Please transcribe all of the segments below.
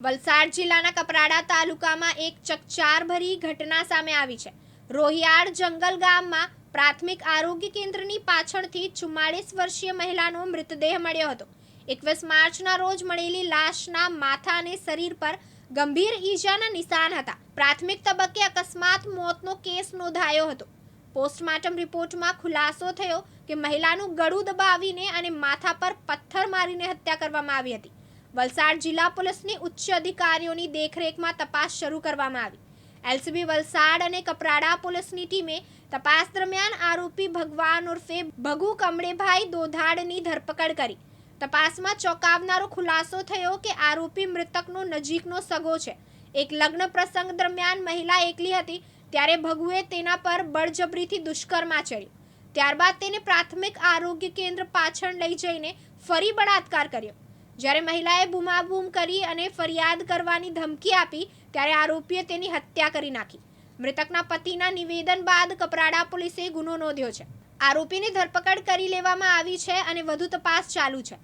વલસાડ જિલ્લાના કપરાડા તાલુકામાં એક ચકચારભરી ઘટના સામે આવી છે. રોહિયાળ જંગલ ગામમાં પ્રાથમિક આરોગ્ય કેન્દ્રની પાછળથી ચુમ્માળીસ વર્ષીય મહિલાનો મૃતદેહ મળ્યો હતો. એકવીસ માર્ચના રોજ મળેલી લાશના માથા અને શરીર પર ગંભીર ઈજાના નિશાન હતા. પ્રાથમિક તબક્કે અકસ્માત મોતનો કેસ નોંધાયો હતો. પોસ્ટમોર્ટમ રિપોર્ટમાં ખુલાસો થયો કે મહિલાનું ગળું દબાવીને અને માથા પર પથ્થર મારીને હત્યા કરવામાં આવી હતી. વલસાડ જિલ્લા પોલીસની ઉચ્ચ અધિકારીઓની દેખરેખમાં તપાસ શરૂ કરવામાં આવી. એલસીબી વલસાડ અને કપરાડા પોલીસની ટીમે તપાસ દરમિયાન આરોપી ભગવાન ઉર્ફે ભગુ કમળેભાઈ દોધાડની ધરપકડ કરી. તપાસમાં ચોંકાવનારો ખુલાસો થયો કે આરોપી મૃતકનો નજીકનો સગો છે. એક લગ્ન પ્રસંગ દરમિયાન મહિલા એકલી હતી, ત્યારે ભગુએ તેના પર બળજબરીથી દુષ્કર્મ આચર્યું. ત્યારબાદ તેને પ્રાથમિક આરોગ્ય કેન્દ્ર પાછળ લઈ જઈને ફરી બળાત્કાર કર્યો. જ્યારે મહિલાએ બૂમાબૂમ કરી અને ફરિયાદ કરવાની ધમકી આપી, ત્યારે આરોપીએ તેની હત્યા કરી નાખી. મૃતકના પતિના નિવેદન બાદ કપરાડા પોલીસે ગુનો નોંધ્યો છે. આરોપીની ધરપકડ કરી લેવામાં આવી છે અને વધુ તપાસ ચાલુ છે.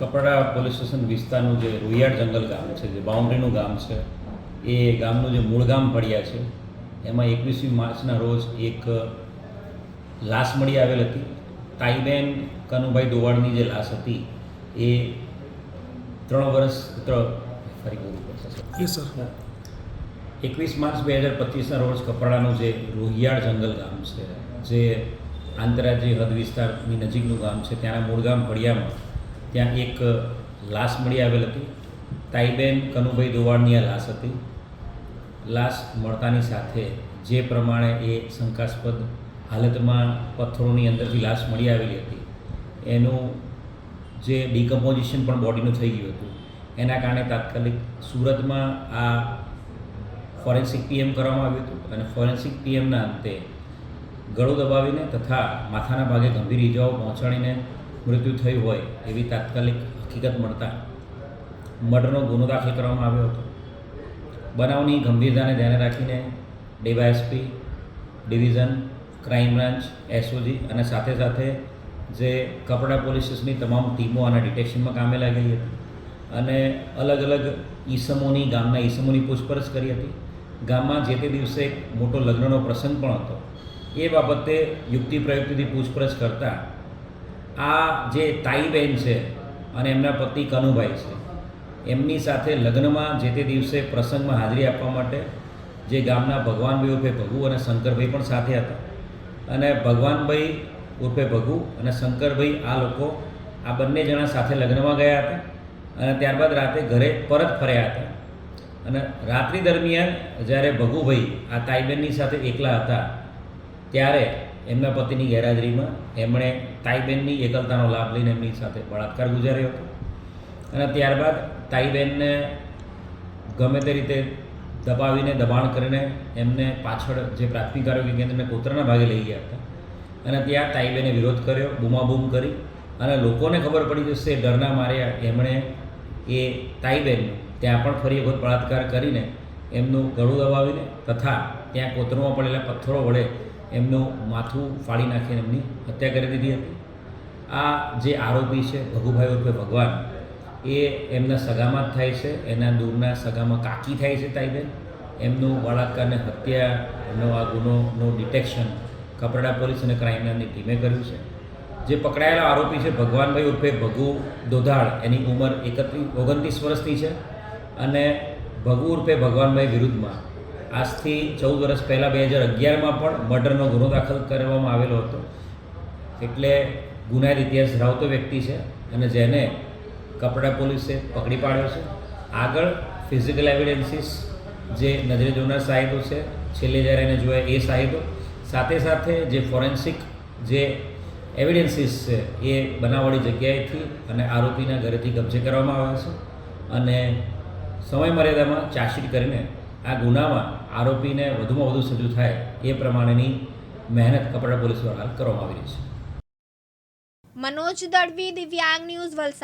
કપરાડા પોલીસ સ્ટેશન વિસ્તારનું જે રોહિયાળ જંગલ ગામ છે, જે બાઉન્ડ્રીનું ગામ છે, એ ગામનું જે મૂળ ગામ પડ્યા છે, એમાં એકવીસમી માર્ચના રોજ એક લાશ મળી આવેલ હતી. તાઈબેન કનુભાઈ દોવાડની જે લાશ હતી એ ત્રણ વર્ષ ફરી બોલવું સર એકવીસ માર્ચ બે હજાર પચીસના રોજ કપરાડાનું જે રોહિયાળ જંગલ ગામ છે જે આંતરરાજ્ય હદ વિસ્તારની નજીકનું ગામ છે ત્યાંના મૂળ ગામ ફળિયામાં ત્યાં એક લાશ મળી આવેલ હતી. તાઈબેન કનુભાઈ દોવાડની આ લાશ હતી. લાશ મળતાની સાથે જે પ્રમાણે એ શંકાસ્પદ હાલતમાં પથ્થરોની અંદરથી લાશ મળી આવેલી હતી એનું જે ડિકમ્પોઝિશન પણ બોડીનું થઈ ગયું હતું. એના કારણે તાત્કાલિક સુરતમાં આ ફોરેન્સિક પીએમ કરવામાં આવ્યું હતું અને ફોરેન્સિક પીએમના અંતે ગળું દબાવીને તથા માથાના ભાગે ગંભીર ઇજાઓ પહોંચાડીને મૃત્યુ થયું હોય એવી તાત્કાલિક હકીકત મળતા મર્ડરનો ગુનો દાખલ કરવામાં આવ્યો હતો. બનાવની ગંભીરતાને ધ્યાને રાખીને DYSP, division, crime branch, SOG અને સાથે સાથે જે કપડા પોલીસ તમામ ટીમો આના ડિટેક્શનમાં કામે લાગેલી હતી. અને અલગ અલગ ઈસમોની, ગામના ઈસમોની પૂછપરછ કરી હતી. ગામમાં જે તે દિવસે એક મોટો લગ્નનો પ્રસંગ પણ હતો. એ બાબતે યુક્તિ પ્રયુક્તિથી પૂછપરછ કરતાં આ જે તાઈબેન છે અને એમના પતિ કનુભાઈ છે, એમની સાથે લગ્નમાં જે તે દિવસે પ્રસંગમાં હાજરી આપવા માટે જે ગામના ભગવાનભાઈ ઉર્ફે ભગુ અને શંકરભાઈ પણ સાથે હતા. અને ભગવાનભાઈ ઉર્ફે ભગુ અને શંકરભાઈ આ લોકો આ બંને જણા સાથે લગ્નમાં ગયા હતા અને ત્યારબાદ રાતે ઘરે પરત ફર્યા હતા. અને રાત્રિ દરમિયાન જ્યારે ભગુભાઈ આ તાઈબેનની સાથે એકલા હતા, ત્યારે એમના પતિની ગેરહાજરીમાં એમણે તાઈબેનની એકલતાનો લાભ લઈને એમની સાથે બળાત્કાર ગુજાર્યો હતો. અને ત્યારબાદ તાઈબેનને ગમે તે રીતે દબાવીને દબાણ કરીને એમને પાછળ જે પ્રાથમિક આરોગ્ય કેન્દ્રને કોતરાના ભાગે લઈ ગયા હતા અને ત્યાં તાઈબેને વિરોધ કર્યો, બૂમાબૂમ કરી. અને લોકોને ખબર પડી જશે ડરના માર્યા. એમણે એ તાઈબેન ત્યાં પણ ફરી વખત બળાત્કાર કરીને એમનું ગળું દબાવીને તથા ત્યાં કોતરમાં પડેલા પથ્થરો વડે એમનું માથું ફાડી નાખીને એમની હત્યા કરી દીધી હતી. આ જે આરોપી છે, ભગુભાઈ ઉર્ફે ભગવાન, એ એમના સગામાં જ થાય છે. એના દૂરના સગામાં કાકી થાય છે તાઈબેન એમનું બળાત્કારને હત્યાનો આ ગુનોનું ડિટેક્શન કપરાડા પોલીસ અને ક્રાઇમની ટીમે કર્યું છે. જે પકડાયેલા આરોપી છે ભગવાનભાઈ ઉર્ફે ભગુ દોધાળ, એની ઉંમર એકત્રીસ ઓગણત્રીસ વર્ષની છે અને ભગુ ઉર્ફે ભગવાનભાઈ વિરુદ્ધમાં. આજથી ચૌદ વર્ષ પહેલાં બે હજાર અગિયારમાં પણ મર્ડરનો ગુનો દાખલ કરવામાં આવેલો હતો. એટલે ગુનાહિત ઇતિહાસ ધરાવતો વ્યક્તિ છે અને જેને કપડા પોલીસે પકડી પાડ્યો છે. આગળ ફિઝિકલ એવિડન્સીસ જે નજરે જોનાર સાહિદો છે, છેલ્લે જ્યારે એને જોયા એ સાહિદો સાથે સાથે જે ફોરેન્સિક જે એવિડન્સીસ છે એ બનાવવાળી જગ્યાએથી અને આરોપીના ઘરેથી કબજે કરવામાં આવ્યા છે અને સમય મર્યાદામાં ચાર્જશીટ કરીને આ ગુનામાં આરોપીને વધુમાં વધુ સજ્જુ થાય એ પ્રમાણેની મહેનત કપડા પોલીસ દ્વારા કરવામાં આવી રહી છે. મનોજ દળવી દિવ્યાંગ ન્યૂઝ વલસાડ.